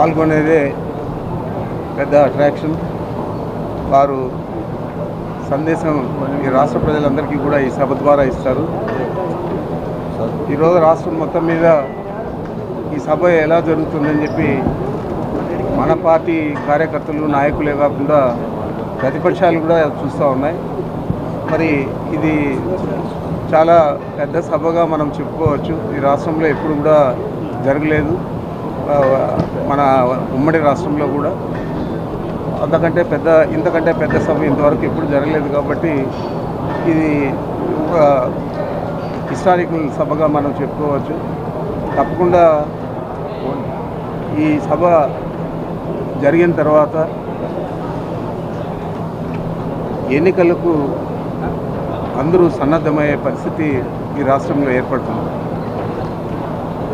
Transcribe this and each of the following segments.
పాల్గొనేదే పెద్ద అట్రాక్షన్ వారు సందేశం ఈ రాష్ట్ర ప్రజలందరికీ కూడా ఈ సభ ద్వారా ఇస్తారు. ఈరోజు రాష్ట్రం మొత్తం మీద ఈ సభ ఎలా జరుగుతుందని చెప్పి మన పార్టీ కార్యకర్తలు నాయకులే కాకుండా ప్రతిపక్షాలు కూడా చూస్తూ ఉన్నాయి. మరి ఇది చాలా పెద్ద సభగా మనం చెప్పుకోవచ్చు. ఈ రాష్ట్రంలో ఎప్పుడు కూడా జరగలేదు. మన ఉమ్మడి రాష్ట్రంలో కూడా అంతకంటే పెద్ద ఇంతకంటే పెద్ద సభ ఇంతవరకు ఎప్పుడు జరగలేదు కాబట్టి ఇది ఒక హిస్టారికల్ సభగా మనం చెప్పుకోవచ్చు. తప్పకుండా ఈ సభ జరిగిన తర్వాత ఎన్నికలకు అందరూ సన్నద్ధమయ్యే పరిస్థితి ఈ రాష్ట్రంలో ఏర్పడుతుంది.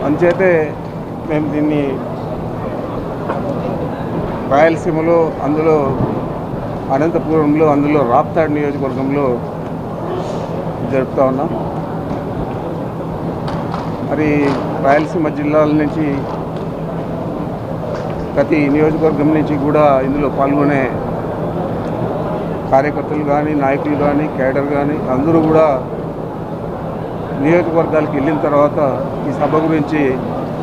అంచేతే మేము దీన్ని రాయలసీమలో అందులో అనంతపురంలో అందులో రాప్తాడ్ నియోజకవర్గంలో జరుపుతూ ఉన్నాం. మరి రాయలసీమ జిల్లాల నుంచి ప్రతి నియోజకవర్గం నుంచి కూడా ఇందులో పాల్గొనే కార్యకర్తలు కానీ నాయకులు కానీ కేడర్ కానీ అందరూ కూడా నియోజకవర్గాలకు వెళ్ళిన తర్వాత ఈ సభ గురించి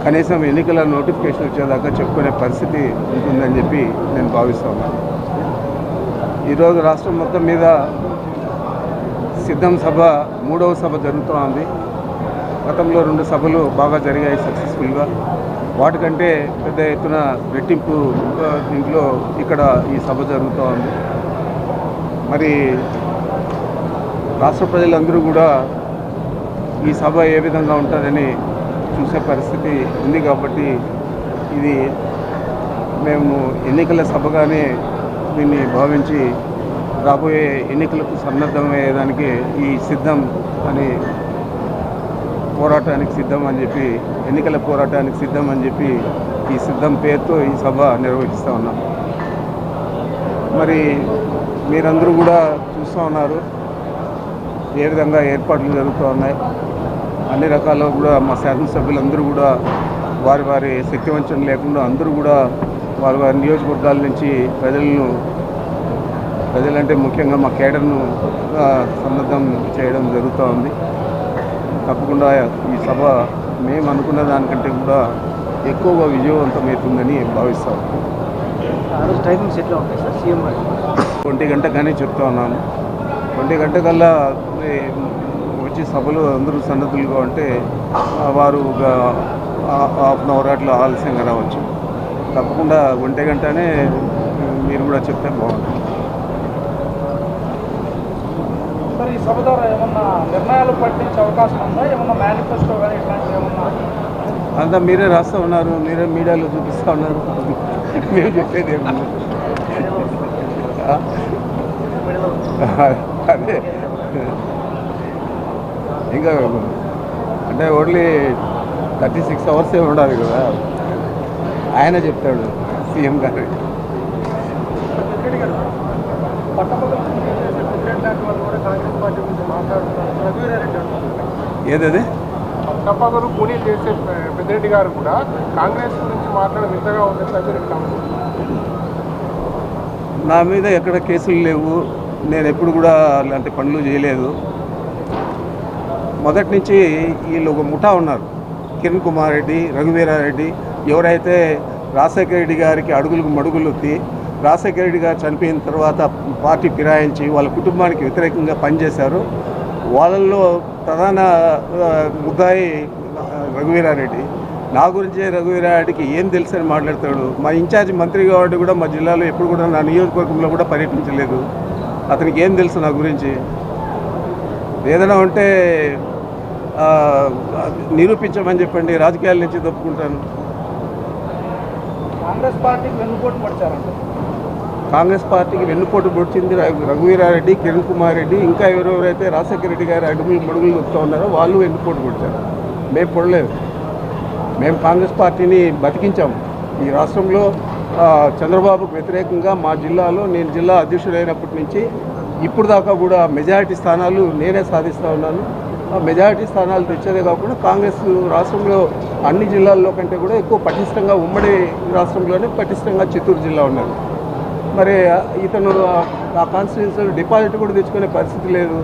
కనీసం ఎన్నికల నోటిఫికేషన్ వచ్చేదాకా చెప్పుకునే పరిస్థితి ఉంటుందని చెప్పి నేను భావిస్తున్నాను ఈరోజు రాష్ట్రం మొత్తం మీద సిద్ధం సభ మూడవ సభ జరుగుతూ ఉంది గతంలో రెండు సభలు బాగా జరిగాయి సక్సెస్ఫుల్గా. వాటికంటే పెద్ద ఎత్తున రెట్టింపు దీంట్లో ఇక్కడ ఈ సభ జరుగుతూ ఉంది మరి రాష్ట్ర ప్రజలందరూ కూడా ఈ సభ ఏ విధంగా ఉంటుందని చూసే పరిస్థితి ఉంది కాబట్టి ఇది మేము ఎన్నికల సభగానే దీన్ని భావించి రాబోయే ఎన్నికలకు సన్నద్ధమయ్యేదానికి ఈ సిద్ధం అని పోరాటానికి సిద్ధం అని చెప్పి ఎన్నికల పోరాటానికి సిద్ధం అని చెప్పి ఈ సిద్ధం పేరుతో ఈ సభ నిర్వహిస్తూ ఉన్నాం. మరి మీరందరూ కూడా చూస్తూ ఉన్నారు ఏ విధంగా ఏర్పాట్లు జరుగుతూ ఉన్నాయి. అన్ని రకాల కూడా మా శాసనసభ్యులందరూ కూడా వారి వారి శక్తివంచన లేకుండా అందరూ కూడా వారి వారి నియోజకవర్గాల నుంచి ప్రజలను ప్రజలంటే ముఖ్యంగా మా కేడర్ను సన్నద్ధం చేయడం జరుగుతూ ఉంది. తప్పకుండా ఈ సభ మేము అనుకున్న దానికంటే కూడా ఎక్కువగా విజయవంతమవుతుందని భావిస్తాం. ఒంటి గంట కానీ చెప్తా ఉన్నాను ఒంటి గంట కల్లా వచ్చి సభలో అందరూ సన్నద్ధులుగా ఉంటే వారు ఒక హాఫ్ అన్ అవర్ అట్లా ఆలస్యంగా రావచ్చు. తప్పకుండా ఒంటి గంటనే మీరు కూడా చెప్తే బాగుంటుంది. మరి ఈ సభ ద్వారా ఏమన్నా నిర్ణయాలు పట్టించే అవకాశం ఉందా? ఏమన్నా మేనిఫెస్టో కానీ ఇట్లాంటివి ఏమన్నా? అంతా మీరే రాస్తూ ఉన్నారు మీరే మీడియాలో చూపిస్తూ ఉన్నారు. మేము చెప్పేది ఏమన్నా అదే. ఇంకా అంటే ఓన్లీ థర్టీ సిక్స్ అవర్సే ఉండాలి కదా. ఆయన చెప్తాడు సీఎం గారు. ఏదది? పట్టభద్రులు కూలీ చేసే పెద్దిరెడ్డి గారు కూడా కాంగ్రెస్ గురించి మాట్లాడడం వింతగా ఉంది నా మీద ఎక్కడ కేసులు లేవు. నేను ఎప్పుడు కూడా అలాంటి పనులు చేయలేదు. మొదటి నుంచి వీళ్ళు ఒక ముఠా ఉన్నారు. కిరణ్ కుమార్ రెడ్డి రఘువీరారెడ్డి ఎవరైతే రాజశేఖర రెడ్డి గారికి అడుగులకు మడుగులు ఎత్తి రాజశేఖర రెడ్డి గారు చనిపోయిన తర్వాత పార్టీ ఫిరాయించి వాళ్ళ కుటుంబానికి వ్యతిరేకంగా పనిచేశారు. వాళ్ళల్లో ప్రధాన ముద్దాయి రఘువీరారెడ్డి నా గురించే రఘువీరారెడ్డికి ఏం తెలుసని మాట్లాడతాడు. మా ఇన్ఛార్జ్ మంత్రి కాబట్టి కూడా మా జిల్లాలో ఎప్పుడు కూడా నా నియోజకవర్గంలో కూడా పర్యటించలేదు. అతనికి ఏం తెలుసు నా గురించి? ఏదైనా ఉంటే నిరూపించమని చెప్పండి రాజకీయాల నుంచి తప్పుకుంటాను. కాంగ్రెస్ పార్టీకి వెన్నుపోటు పడిచారంట. కాంగ్రెస్ పార్టీకి వెన్నుపోటు పొడిచింది రఘు- రఘువీరారెడ్డి కిరణ్ కుమార్ రెడ్డి ఇంకా ఎవరెవరైతే రాజశేఖర రెడ్డి గారు అడుగులు మడుగులు చెప్తా ఉన్నారో వాళ్ళు వెన్నుపోటు పొడిచారు. మేము పొడలేదు. మేము కాంగ్రెస్ పార్టీని బతికించాము. ఈ రాష్ట్రంలో చంద్రబాబుకు వ్యతిరేకంగా మా జిల్లాలో నేను జిల్లా అధ్యక్షుడైనప్పటి నుంచి ఇప్పుడు దాకా కూడా మెజారిటీ స్థానాలు నేనే సాధిస్తూ ఉన్నాను. మెజారిటీ స్థానాలు తెచ్చేదే కాకుండా కాంగ్రెస్ రాష్ట్రంలో అన్ని జిల్లాల్లో కంటే కూడా ఎక్కువ పటిష్టంగా ఉమ్మడి రాష్ట్రంలోనే పటిష్టంగా చిత్తూరు జిల్లా ఉన్నది. మరి ఇతను ఆ- ఆ కాన్స్టిట్యూన్సీ డిపాజిట్ కూడా తెచ్చుకునే పరిస్థితి లేదు.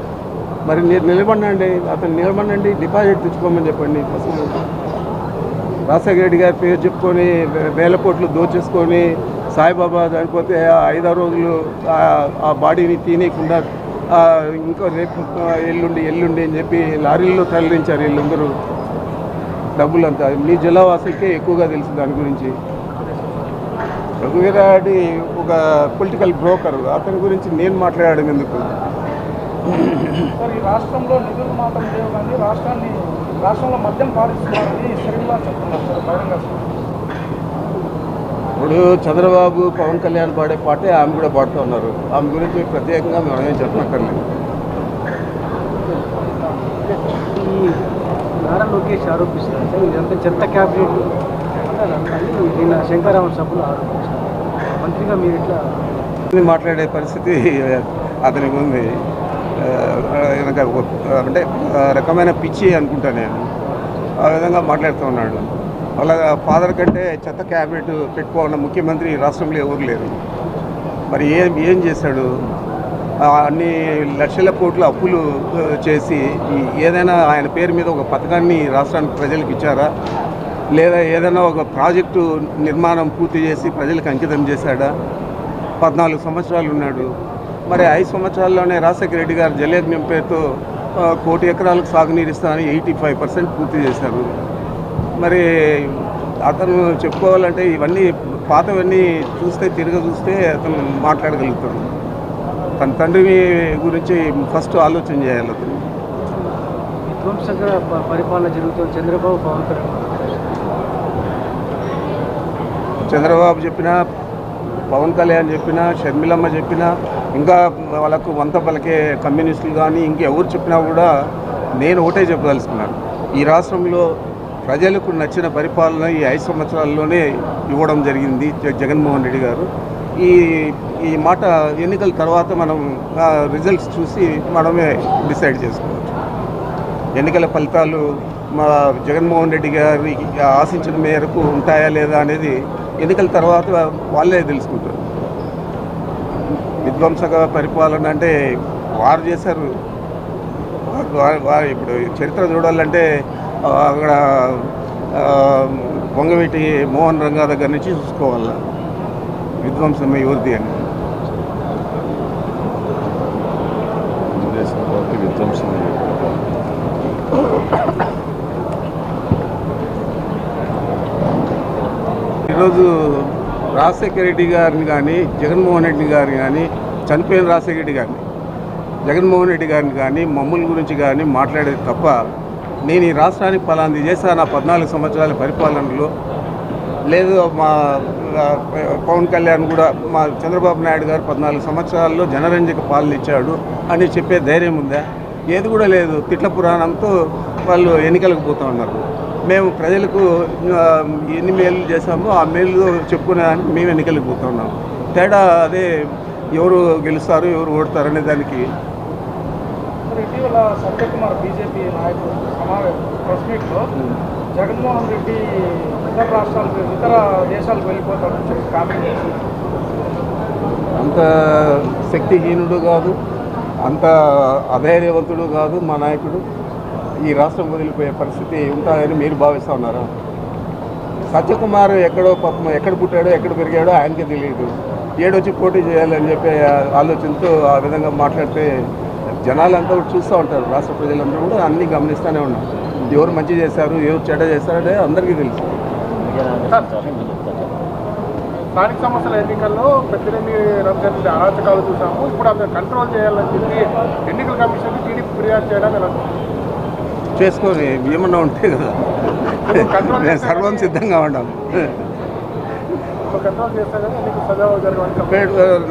మరి నిలబడండి అతను నిలబడండి డిపాజిట్ తెచ్చుకోమని చెప్పండి. అసలు రాజశేఖర రెడ్డి గారి పేరు చెప్పుకొని వేల కోట్లు దోచేసుకొని సాయిబాబా చనిపోతే ఆ ఐదారు రోజులు ఆ- బాడీని తీయకుండా ఇంకో రేపు ఎల్లుండి ఎల్లుండి అని చెప్పి లారీల్లో తరలించారు వీళ్ళందరూ. డబ్బులంతా. మీ జిల్లావాసులకే ఎక్కువగా తెలుసు దాని గురించి. రఘువీరాడి ఒక పొలిటికల్ బ్రోకర్. అతని గురించి నేను మాట్లాడడం ఎందుకు? ఈ రాష్ట్రంలో నిధులు మాత్రం లేవు కానీ రాష్ట్రాన్ని రాష్ట్రంలో మద్యం పాలిస్తున్నారని చెప్తున్నారు సార్ బహిరంగ ఇప్పుడు చంద్రబాబు పవన్ కళ్యాణ్ పాడే పాటే ఆమె కూడా పాడుతూ ఉన్నారు. ఆమె గురించి ప్రత్యేకంగా మేము ఏం చెప్పనక్కర్లేదు. నారా లోకేష్ సార్ ఇదంతా చెత్త క్యాబినెట్. నిన్న శంకరామన్ సభలో ఆరోపించారు. మంత్రిగా మీరు ఇట్లా మాట్లాడే పరిస్థితి అతనికి ఉంది అంటే రకమైన పిచ్చి అనుకుంటా నేను. ఆ విధంగా మాట్లాడుతూ ఉన్నాడు. వాళ్ళ ఫాదర్ కంటే చెత్త క్యాబినెట్ పెట్టుకోవాలన్న ముఖ్యమంత్రి ఈ రాష్ట్రంలో ఎవరు లేరు. మరి ఏం ఏం చేశాడు? అన్ని లక్షల కోట్ల అప్పులు చేసి ఏదైనా ఆయన పేరు మీద ఒక పథకాన్ని రాష్ట్రానికి ప్రజలకు ఇచ్చారా? లేదా ఏదైనా ఒక ప్రాజెక్టు నిర్మాణం పూర్తి చేసి ప్రజలకు అంకితం చేశాడా? పద్నాలుగు సంవత్సరాలు ఉన్నాడు. మరి ఐదు సంవత్సరాల్లోనే రాజశేఖర రెడ్డి గారు జలయజ్ఞం పేరుతో కోటి ఎకరాలకు సాగునీరు ఇస్తానని ఎయిటీ ఫైవ్ పర్సెంట్ పూర్తి చేశారు. మరి అతను చెప్పుకోవాలంటే ఇవన్నీ పాతవన్నీ చూస్తే తిరగ చూస్తే అతను మాట్లాడగలుగుతాడు. తన తండ్రి గురించి ఫస్ట్ ఆలోచన చేయాలి అతను. విధ్వంసకర ప- పరిపాలన జరుగుతుంది. చంద్రబాబు పవన్ చంద్రబాబు చెప్పినా పవన్ కళ్యాణ్ చెప్పినా షర్మిలమ్మ చెప్పినా ఇంకా వాళ్ళకు వంత పలికే కమ్యూనిస్టులు కానీ ఇంకెవరు చెప్పినా కూడా నేను ఒకటే చెప్పదలుచుకున్నాను. ఈ రాష్ట్రంలో ప్రజలకు నచ్చిన పరిపాలన ఈ ఐదు సంవత్సరాల్లోనే ఇవ్వడం జరిగింది జగన్మోహన్ రెడ్డి గారు. ఈ ఈ మాట ఎన్నికల తర్వాత మనం రిజల్ట్స్ చూసి మనమే డిసైడ్ చేసుకోవచ్చు. ఎన్నికల ఫలితాలు మా జగన్మోహన్ రెడ్డి గారి ఆశించిన మేరకు ఉంటాయా లేదా అనేది ఎన్నికల తర్వాత వాళ్ళే తెలుసుకుంటారు. విధ్వంసక పరిపాలన అంటే వారు చేశారు. వారు- ఇప్పుడు చరిత్ర చూడాలంటే అక్కడ ఆ, వంగవీటి మోహన్ రంగా దగ్గర నుంచి చూసుకోవాలి? విధ్వంసం ఎవరిది అని. విధ్వంసం ఈరోజు రాజశేఖర రెడ్డి గారిని కానీ జగన్మోహన్ రెడ్డి గారిని కానీ చనిపోయిన రాజశేఖర రెడ్డి గారిని జగన్మోహన్ రెడ్డి గారిని కానీ మమ్మల్ని గురించి కానీ మాట్లాడేది తప్ప నేను ఈ రాష్ట్రానికి ఫలాంది చేశాను నా పద్నాలుగు సంవత్సరాల పరిపాలనలో. లేదు మా పవన్ కళ్యాణ్ కూడా మా చంద్రబాబు నాయుడు గారు పద్నాలుగు సంవత్సరాల్లో జనరంజక పాలన ఇచ్చాడు అని చెప్పే ధైర్యం ఉందా? ఏది కూడా లేదు. తిట్ల పురాణంతో వాళ్ళు ఎన్నికలకు పోతూ ఉన్నారు. మేము ప్రజలకు ఎన్ని మేలు చేశామో ఆ మేలు చెప్పుకునేదానికి మేము ఎన్నికలకు పోతున్నాం తేడా అదే ఎవరు గెలుస్తారు ఎవరు ఓడతారు అనే దానికి ఇటీవల సంజయ్ కుమార్ బీజేపీ నాయకుడు సమావేశం ప్రెస్ మీట్లో జగన్మోహన్ రెడ్డి ఇతర రాష్ట్రాలకు ఇతర దేశాలకు వెళ్ళిపోతాడని చెప్పి కామెంట్ చేశారు. అంత శక్తిహీనుడు కాదు అంత అధైర్యవంతుడు కాదు మా నాయకుడు. ఈ రాష్ట్రం వదిలిపోయే పరిస్థితి ఉంటుందని మీరు భావిస్తూ ఉన్నారా? సత్యకుమార్ ఎక్కడో పాపం ఎక్కడ పుట్టాడో ఎక్కడ పెరిగాడో ఆయనకే తెలియదు. ఏడొచ్చి పోటీ చేయాలని చెప్పే ఆలోచనతో ఆ విధంగా మాట్లాడితే జనాలంతా కూడా చూస్తూ ఉంటారు. రాష్ట్ర ప్రజలందరూ కూడా అన్నీ గమనిస్తూనే ఉన్నారు. ఎవరు మంచి చేశారు ఎవరు చెడ్డ చేశారంటే అందరికీ తెలుసు. స్థానిక సంస్థల ఎన్నికల్లో పెద్దిరెడ్డి రంజన్ అరాచకాలు చూసాము ఇప్పుడు అతను కంట్రోల్ చేయాలని చెప్పి ఎన్నికల కమిషన్ టీడీపీ ఫిర్యాదు చేయడం ఎలా చేసుకొని ఏమన్నా ఉంటే కదా. మేము సర్వం సిద్ధంగా ఉన్నాం కంట్రోల్ చేస్తే కానీ ఎన్నికలు సజావు జరగడానికి పేట-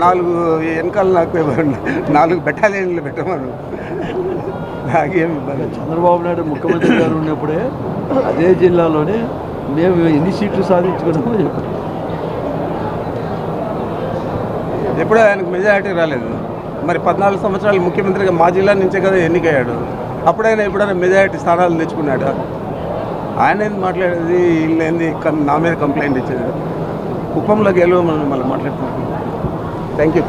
నాలుగు వెనకాల నాకు. నాలుగు బెటాలియన్లు పెట్టమను. నాకేం ఇబ్బంది. చంద్రబాబు నాయుడు ముఖ్యమంత్రి గారు ఉన్నప్పుడే అదే జిల్లాలోనే మేము ఎన్ని సీట్లు సాధించుకున్నామో చెప్పారు ఎప్పుడూ ఆయనకు మెజారిటీ రాలేదు. మరి పద్నాలుగు సంవత్సరాలు ముఖ్యమంత్రిగా మా జిల్లా నుంచే కదా ఎన్నికయ్యాడు. అప్పుడైనా ఎప్పుడైనా మెజారిటీ స్థానాలు తెచ్చుకున్నాడా? ఆయన ఏంది మాట్లాడేది వీళ్ళు ఏంది కం- నా మీద కంప్లైంట్ ఇచ్చేది? కుప్పంలో గెలవమని మళ్ళీ మాట్లాడుతున్నాను. Thank you